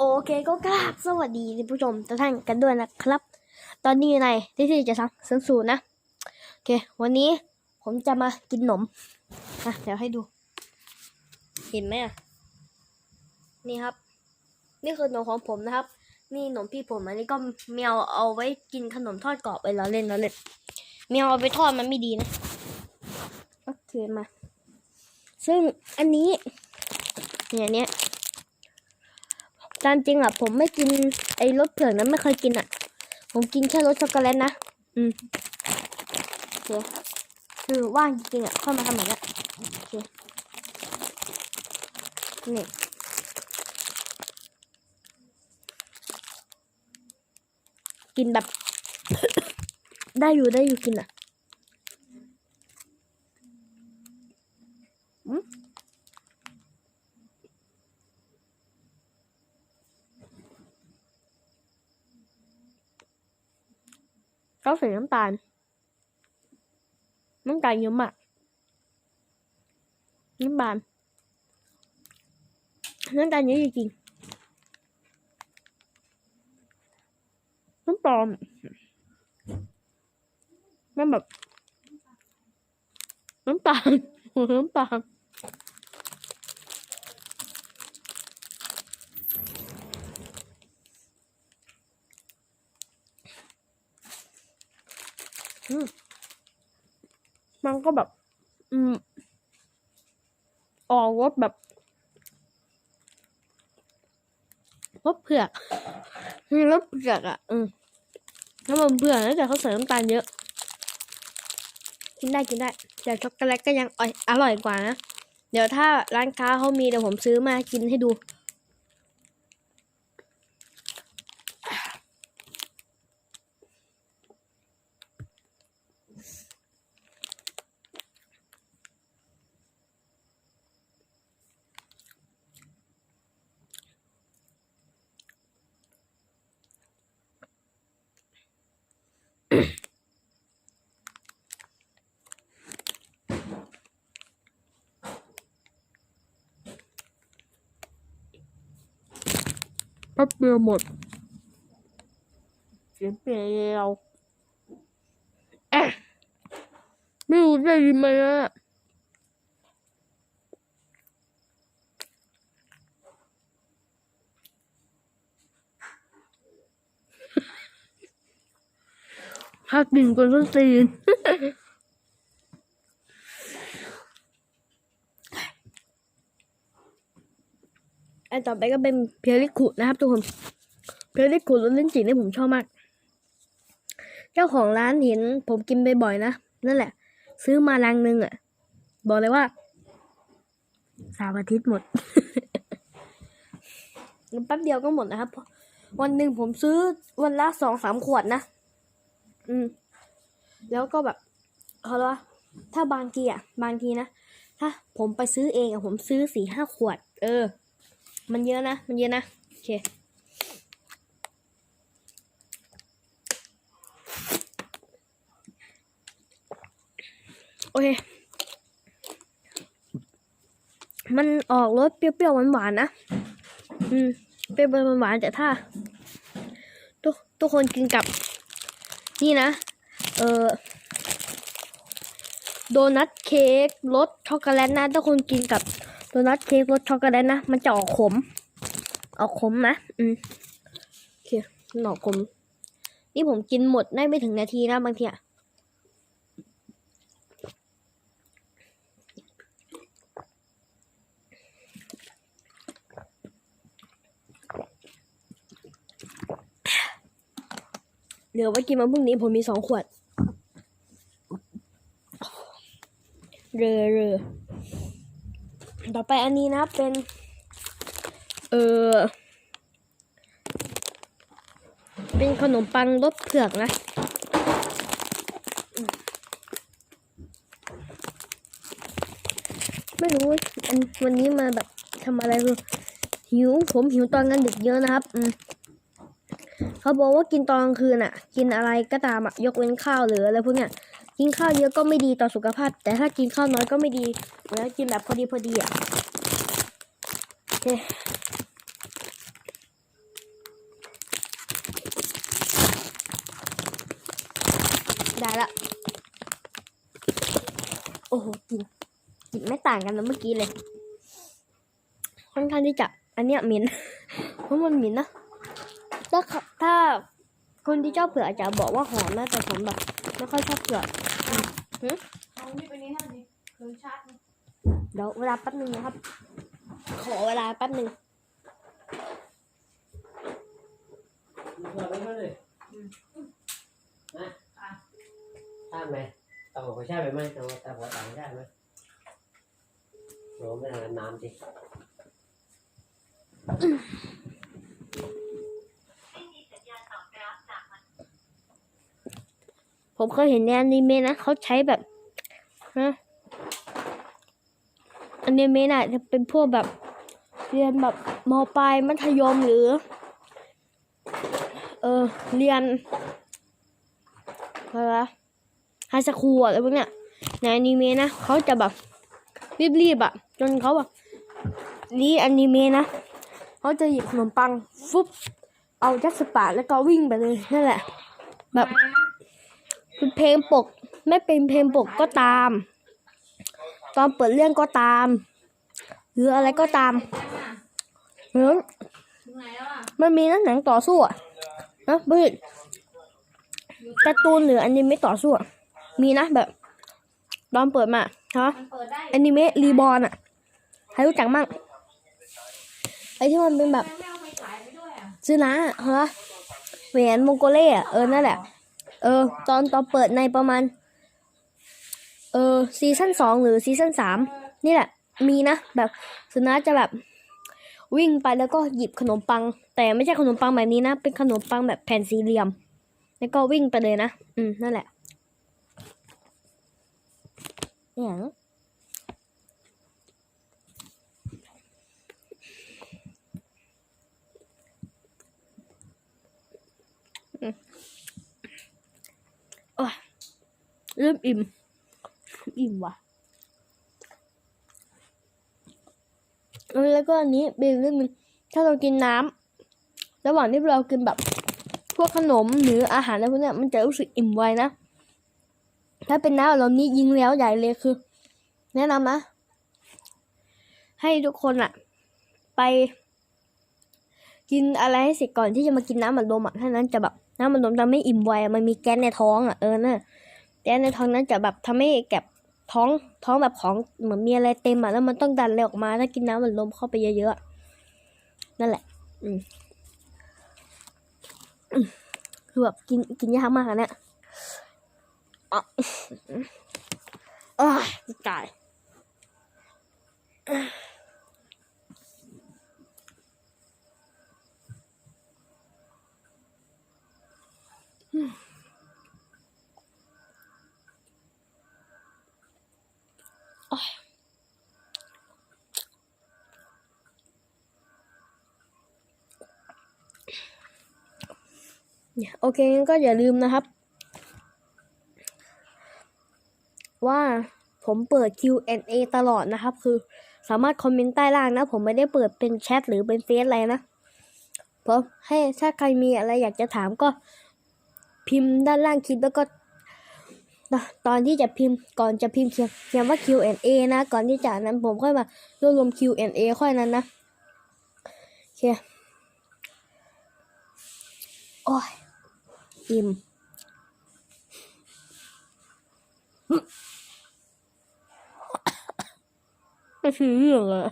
โอเคก็กราบสวัสดีท่านผู้ชมทุกท่านกันด้วยนะครับ ตอนนี้อยู่ในที่ที่จะทำเซนสูนะโอเค วันนี้ผมจะมากินขนมนะเดี๋ยวให้ดู เห็นไหมอะนี่ครับ นี่คือขนมของผมนะครับ นี่ขนมพี่ผมอันนี้ก็แมวเอาไว้กินขนมทอดกรอบไปแล้วเล่นแล้วเล่นแมวเอาไปทอดมันไม่ดีนะโอเคมา ซึ่งอันนี้เนี่ยเนี้ยามจริงอะ ผมไม่กินไอ้รสเผือกนั้นไม่เคยกินอะ ผมกินแค่รสช็อกโกแลตนะ อืมโอเคคือว่างจริงอะค่อยมาทำแบบนี้โอเคนี่กินแบบ ได้อยู่ได้อยู่กินอะ เขาใส่น้ำตาลน้ำตาลเยอะมากน้ำตาลน้ำตาลเยอะจริงน้ำตาลมันแบบน้ำตาลน้ำตาล มันก็แบบ อืมออกรสแบบรสเผือกมีรสเผือกอะ อืมน้ำมันเผือกแล้วแต่เขาใส่น้ำตาลเยอะ กินได้กินได้ แต่ช็อกโกแลตก็ยังอร่อยอร่อยกว่านะ เดี๋ยวถ้าร้านค้าเขามีเดี๋ยวผมซื้อมากินให้ดู ป๊บเดียวหมดเสียงเปลี่ยวแอะไม่รู้ได้ยินไหมอะถ้ากินคนต้นตีน อันต่อไปก็เป็นเพียริคุนะครับทุกคนเพียริคุรสลิ้นจี่นี่ผมชอบมาก เจ้าของร้านเห็นผมกินบ่อยๆนะนั่นแหละ ซื้อมาลังนึงอะ บอกเลยว่าสามอาทิตย์หมดแป๊บเดียวก็หมดนะครับ วันหนึ่งผมซื้อวันละสองสามขวดนะ อืม แล้วก็แบบเขาเรียกว่าถ้าบางทีอะ บางทีนะ ถ้าผมไปซื้อเองอะผมซื้อสี่ห้าขวด เออ มันเยอะนะ มันเยอะนะ โอเค โอเค มันออกรสเปรี้ยวๆหวานๆนะ อืม เปรี้ยวๆหวานๆแต่ถ้า ทุกทุกคนกินกับ นี่นะ เออโดนัทเค้กรสช็อกโกแลตนะถ้าคนกินกับ ดนัทเค้กรสช็อกโกแลตนะ มันจะออกขม ออกขมนะ อืมโอเคมันออกขม นี่ผมกินหมดได้ไม่ถึงนาทีนะบางทีอะเหลือไว้กินมาพรุ่งนี้ผมมีสองขวด เรอเรอ ต่อไปอันนี้นะเป็น เออเป็นขนมปังรสเผือกนะ ไม่รู้อันวันนี้มาแบบทำอะไรคือหิวผมหิวตอนกลางดึกเยอะนะครับอืมเขาบอกว่ากินตอนกลางคืนอะ กินอะไรก็ตามอะยกเว้นข้าวหรืออะไรพวกเนี้ย กินข้าวเยอะก็ไม่ดีต่อสุขภาพ แต่ถ้ากินข้าวน้อยก็ไม่ดีเหมือนกินแบบพอดีพอดีอะได้ละ โอ้โหกินกินไม่ต่างกันแล้วเมื่อกี้เลยค่อนข้างที่จะ อันเนี้ยมินเพราะมันมินนะถ้าถ้าคนที่ชอบเผือกอาจจะบอกว่าหอมนะแต่ผมแบบไม่ค่อยชอบเผือก เอานี่ไปนี่ให้ดิเครื่องชาร์จนี่เดี๋ยวเวลาแป๊บหนึ่งนะครับ ขอเวลาแป๊บหนึงเผื่อไปมาเลยนะทำไหมต้องหัวแช่ไปไหมต้องแต่หัวต่างได้ไหมโรมไปทางน้ำสิ ผมเคยเห็นในอนิเมะนะเขาใช้แบบฮะอนิเมะน่ะจะเป็นพวกแบบเรียนแบบมปลายมัธยมหรือ เออเรียนอะไรวะไฮสคูลอะไรพวกเนี้ยในอนิเมะนะเขาจะแบบรีบๆอะจนเขาแบบนี่อนิเมะนะเขาจะหยิบขนมปังฟุบเอาจักสปาแล้วก็วิ่งไปเลยนั่นแหละ แบบ เป็นเพลงปก ไม่เป็นเพลงปกก็ตาม ตอนเปิดเรื่องก็ตาม หรืออะไรก็ตามหรือถึงไหนแล้วอะมันมีหนังต่อสู้อะนะบืดการ์ตูนหรืออนิเมะต่อสู้อะมีนะแบบตอนเปิดมาฮะมันเปิดได้อนิเมะรีบอร์นอะใครรู้จักมั่งไอที่มันเป็นแบบไม่เอาไปขายไปด้วยอะซื้อนะฮะแหวนมงโกเล่อะเออนั่นแหละ เออ ตอนต่อเปิดในประมาณ เออซีซั่นสองหรือซีซั่นสามนี่แหละ มีนะ แบบสุนัขจะแบบวิ่งไปแล้วก็หยิบขนมปัง แต่ไม่ใช่ขนมปังแบบนี้นะ เป็นขนมปังแบบแผ่นสี่เหลี่ยม แล้วก็วิ่งไปเลยนะ อืม นั่นแหละอย่าง เริ่มอิ่ม อิ่มว่ะ แล้วก็อันนี้เป็นเรื่องนึงถ้าเรากินน้ำระหว่างที่เรากินแบบ พวกขนมหรืออาหารอะไรพวกนี้มันจะรู้สึกอิ่มไวนะ ถ้าเป็นน้ำเรานี้ยิงแล้วใหญ่เลยคือ แนะนำนะ ให้ทุกคนอะไป กินอะไรให้เสร็จก่อนที่จะมากินน้ำมันลมอะถ้านั้นจะแบบน้ำมันลมจะไม่อิ่มไวมันมีแก๊สในท้องอะเออน่ะ แก๊สในท้องนั้นจะแบบทำให้แก็บท้องท้องแบบของเหมือนมีอะไรเต็มอะแล้วมันต้องดันอะไรออกมาถ้ากินน้ำมันลมเข้าไปเยอะๆนั่นแหละ อืมอืมคือแบบกินกินยากมากอะเนี่ยอะอ้าวจะตายอืม โอเคงั้นก็อย่าลืมนะครับ ว่าผมเปิด Q&A ตลอดนะครับ คือสามารถคอมเมนต์ใต้ล่างนะ ผมไม่ได้เปิดเป็นแชทหรือเป็นเฟซอะไรนะเพราะให้ถ้าใครมีอะไรอยากจะถามก็พิมพ์ด้านล่างคลิปแล้วก็ ตอนที่จะพิมพ์ก่อนจะพิมพ์เขียนเขียนว่า Q&A นะ ก่อนที่จะนั้นผมค่อยมารวบรวม Q&A ค่อยนั้นนะโอเคโอ้ย อิ่มไม่ใช่เรื่องอะ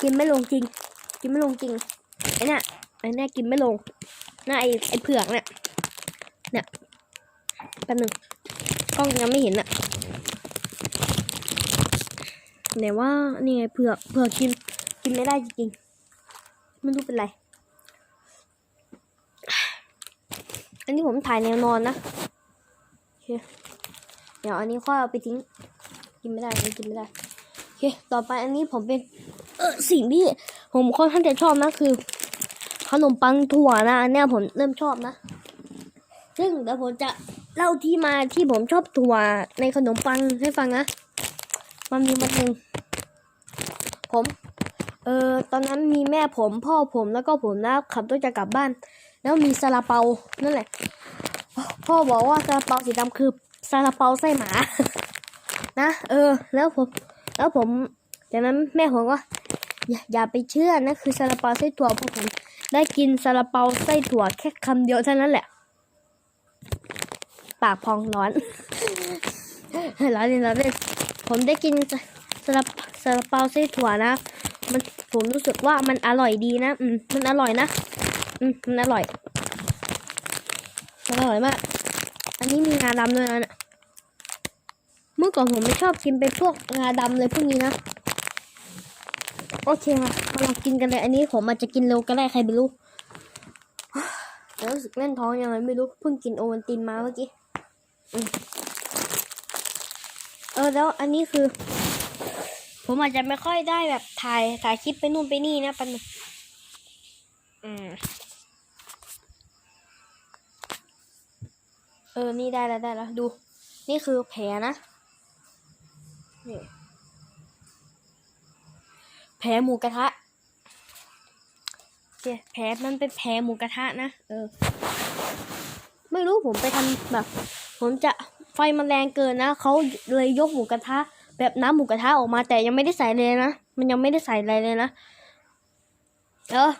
กินไม่ลงจริง กินไม่ลงจริง ไอ้เนี่ยไอ้เนี่ยกินไม่ลงน่าไอ้ไอ้เผือกเนี่ยเนี่ยแป๊บนึงกล้องยังไม่เห็นอะ ไหนว่านี่ไงเผือกเผือกกินกินไม่ได้จริงๆไม่รู้เป็นไร อันนี้ผมถ่ายแนวนอนนะโอเคเดี๋ยวอันนี้ค่อยเอาไปทิ้ง กินไม่ได้อันนี้กินไม่ได้โอเคต่อไปอันนี้ผมเป็นเออสิ่งที่ผมค่อนข้างจะชอบนะคือ ขนมปังถั่วนะอันนี้ผมเริ่มชอบนะ ซึ่งเดี๋ยวผมจะเล่าที่มาที่ผมชอบถั่วในขนมปังให้ฟังนะ มันมีวันหนึ่งผม เออตอนนั้นมีแม่ผมพ่อผมแล้วก็ผมนะขับรถจะกลับบ้าน แล้วมีซาลาเปานั่นแหละ พ่อบอกว่าซาลาเปาสีดำคือซาลาเปาไส้หมา นะ เออ แล้วผม แล้วผม จากนั้นแม่ผมก็อย่าอย่าไปเชื่อนะคือซาลาเปาไส้ถั่วเพราะผมได้กินซาลาเปาไส้ถั่วแค่คำเดียวเท่านั้นแหละ ปากพองร้อนร้อนเล่ร้อนเล่ ผมได้กินซาลาซาลาเปาไส้ถั่วนะ มันผมรู้สึกว่ามันอร่อยดีนะ อืมมันอร่อยนะ อืมมันอร่อย มันอร่อยมาก อันนี้มีงาดำด้วยนะเนี่ยเมื่อก่อนผมไม่ชอบกินเป็นพวกงาดำเลยพวกนี้นะ โอเคมามาลองกินกันเลย อันนี้ผมอาจจะกินเร็วก็ได้ใครไม่รู้แต่รู้สึกแน่นท้องยังไงไม่รู้ เพิ่งกินโอวัลตินมาเมื่อกี้อืม เออแล้วอันนี้คือ ผมอาจจะไม่ค่อยได้แบบถ่ายถ่ายคลิปไปนู่นไปนี่นะปันอืมเออ นี่ได้แล้วได้แล้วดู นี่คือแผลนะ นี่ แผลหมูกระทะโอเคแผลมันเป็นแผลหมูกระทะนะ เออ ไม่รู้ผมไปทำแบบ ผมจะ ไฟมันแรงเกินนะเขาเลยยกหมูกระทะ แบบน้ำหมูกระทะออกมาแต่ยังไม่ได้ใส่เลยนะมันยังไม่ได้ใส่อะไรเลยนะเออ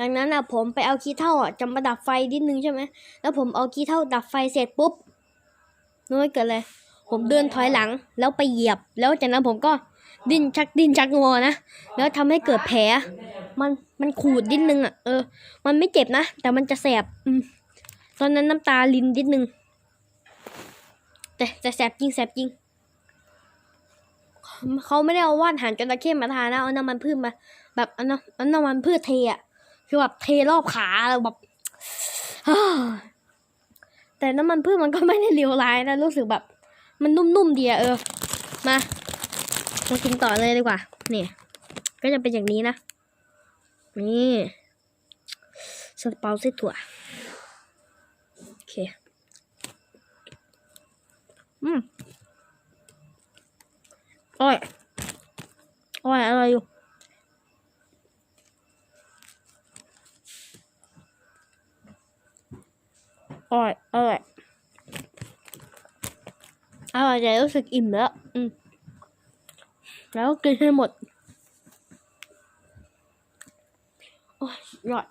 ดังนั้นอะผมไปเอาขี้เท่าอะจะมาดับไฟนิดนึงใช่ไหมแล้วผมเอาขี้เท่าดับไฟเสร็จปุ๊บนู้นเกิดเลยผมเดินถอยหลังแล้วไปเหยียบ แล้วจากนั้นผมก็ดิ้นชักดิ้นชักงอนะแล้วทำให้เกิดแผล มันมันขูดนิดนึงอะเออ มันไม่เจ็บนะแต่มันจะแสบอืมตอนนั้นน้ำตาลินนิดนึง แต่แต่แสบจริงแสบจริง เขาไม่ได้เอาว่านหางจระเข้มาทานะเอาน้ำมันพืชมา แบบเอาน้ำเอาน้ำมันพืชเทอะคือแบบเทรอบขาแล้วแบบแต่น้ำมันพืชมันก็ไม่ได้เลวร้ายนะรู้สึกแบบ มันนุ่มๆดีอะเออ มามากินต่อเลยดีกว่าเนี่ยก็จะเป็นอย่างนี้นะนี่สเปาไส้ถั่วโอเค อืมอร่อยอร่อยอร่อยอยู่อร่อยอร่อยอร่อยแต่รู้สึกอิ่มแล้ว อืม แล้วกินให้หมด โอ้ยอร่อย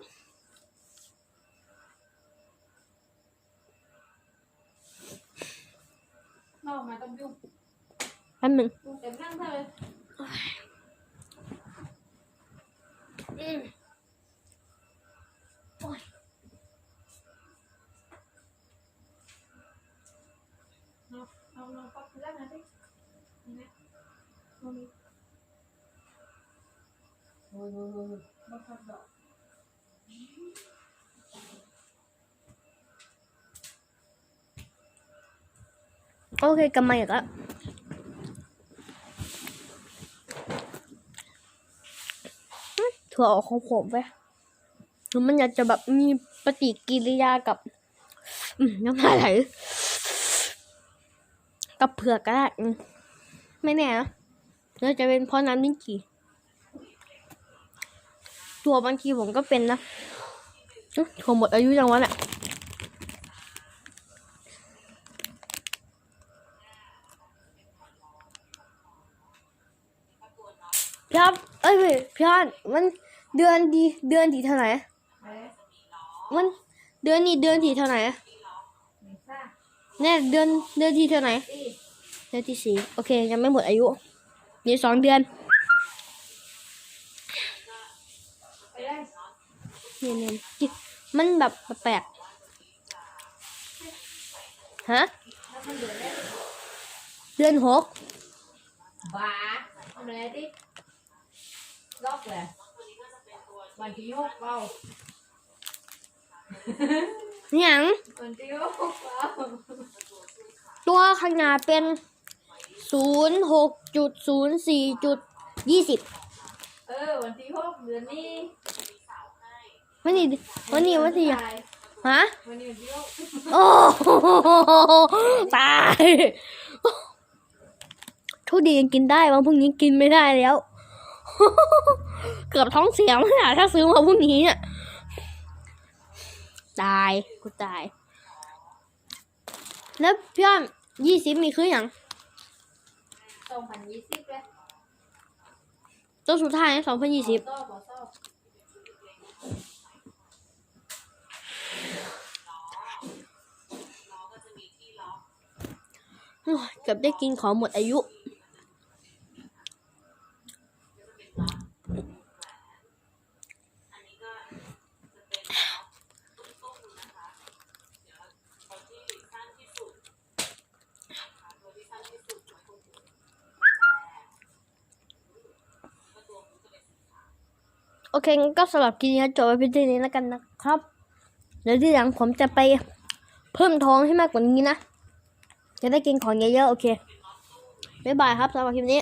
นอกมาต้องยุ่งแป๊บหนึงยุ่งเต็มนั่งเลยอืมเอาเอาเอาปั๊บเล่นนะดิเห็นไหมตรงนี้โอ้ยโอ้ยโอ้ยบังคับดอก โอเคกลับมาอีกแล้วถั่วออกของผมไปหรือมันอยากจะแบบมีปฏิกิริยากับน้ำลายไหลกับเผือกก็ได้ไม่แน่นะน่าจะเป็นเพราะน้ำลิ้นจี่ตัวบางทีผมก็เป็นนะถั่วหมดอายุยังวะเนี่ย พี่อ๊อฟเอ้ยพี่พี่อ๊อฟมันเดือนดีเดือนดีเท่าไหร่เอ๊ะมันเดือนนี้เดือนที่เท่าไหร่อะไม่ทราบเนี่ยเดือนเดือนที่เท่าไหร่อีเดือนที่สี่โอเคยังไม่หมดอายุนี่สองเดือนไปได้เนี่ยเนี่ยจิมันแบบแปลกฮะแล้วมันเหลือได้เดือนหกบ้าทำอะไรดิ ล็อกเลยวันที่หกเปล่าเนี่ยงวันที่หกเปล่าตัวขนาดเป็นศูนย์หกจุดศูนย์สี่จุดยี่สิบเออวันที่หกเดือนนี้วันนี้วันนี้วันที่ฮะวันนี้วันที่หกโอ้โหตายทุเรียนกินได้วันพรุ่งนี้กินไม่ได้แล้ว เกือบท้องเสียไม่ได้ถ้าซื้อมาพรุ่งนี้เนี่ยตายกูตาย แล้วพี่อ้อมยี่สิบมีคืออย่างสองพันยี่สิบเลยตัวสุดท้ายสองพันยี่สิบต่อขอต่อเกือบได้กินของหมดอายุ โอเคงั้นก็สำหรับคลิปนี้จบไว้เพียงเท่านี้แล้วกันนะครับเดี๋ยวที่หลังผมจะไปเพิ่มท้องให้มากกว่านี้นะ จะได้กินของเยอะๆโอเคบ๊ายบายครับสำหรับคลิปนี้